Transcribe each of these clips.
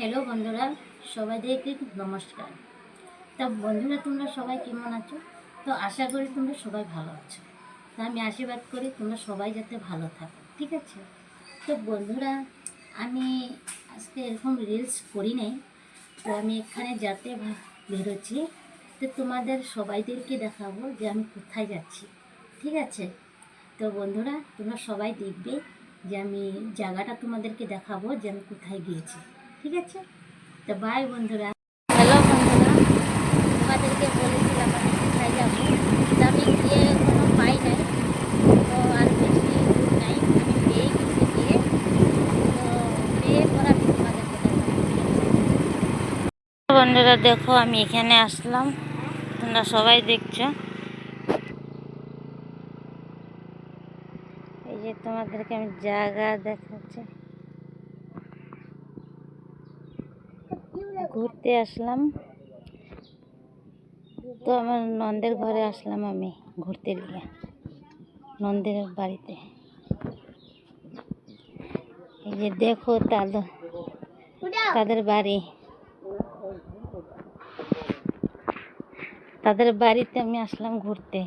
Hello বন্ধুরা সবাইদেরকে নমস্কার। তা বন্ধুরা, তোমরা সবাই কেমন আছো? তো আশা করি তোমরা সবাই ভালো আছো। তা আমি আশীর্বাদ করি তোমরা সবাই যাতে ভালো থাকো, ঠিক আছে? তো বন্ধুরা, আমি আজকে এরকম রিলস করি নাই, তো আমি এখানে যাতে বেরোচ্ছি, তো তোমাদের সবাইদেরকে দেখাবো যে আমি কোথায় যাচ্ছি, ঠিক আছে? তো বন্ধুরা, তোমরা সবাই দেখবে যে আমি জায়গাটা তোমাদেরকে দেখাবো যে আমি কোথায় গিয়েছি। ঠিক আছে? তো বাই বন্ধুরা। হ্যালো বন্ধুরা, তোমাদেরকে বলেছিলাম আমি কোথায় যাব আমি গিয়ে কোনো পাই নাই। তো আর বেশি নাই, আমি পেয়ে গেছি গিয়ে। তো পেয়ে পর আমি তোমাদের বন্ধুরা, দেখো, আমি এখানে আসলাম। তোমরা সবাই দেখছ। এই যে তোমাদেরকে আমি জায়গা দেখাচ্ছি। ঘুরতে আসলাম। তো আমার নন্দের ঘরে আসলাম আমি ঘুরতে গিয়ে, নন্দের বাড়িতে। এই যে দেখো তাদের তাদের বাড়ি। তাদের বাড়িতে আমি আসলাম ঘুরতে।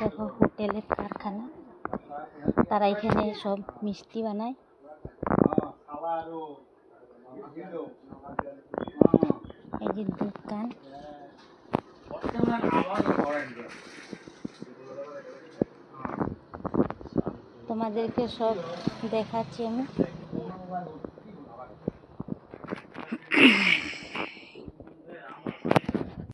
দেখো হোটেলের কারখানা। তারা এখানে সব মিষ্টি বানায়। এই যে দোকান। তোমাদেরকে সব দেখাচ্ছি আমি।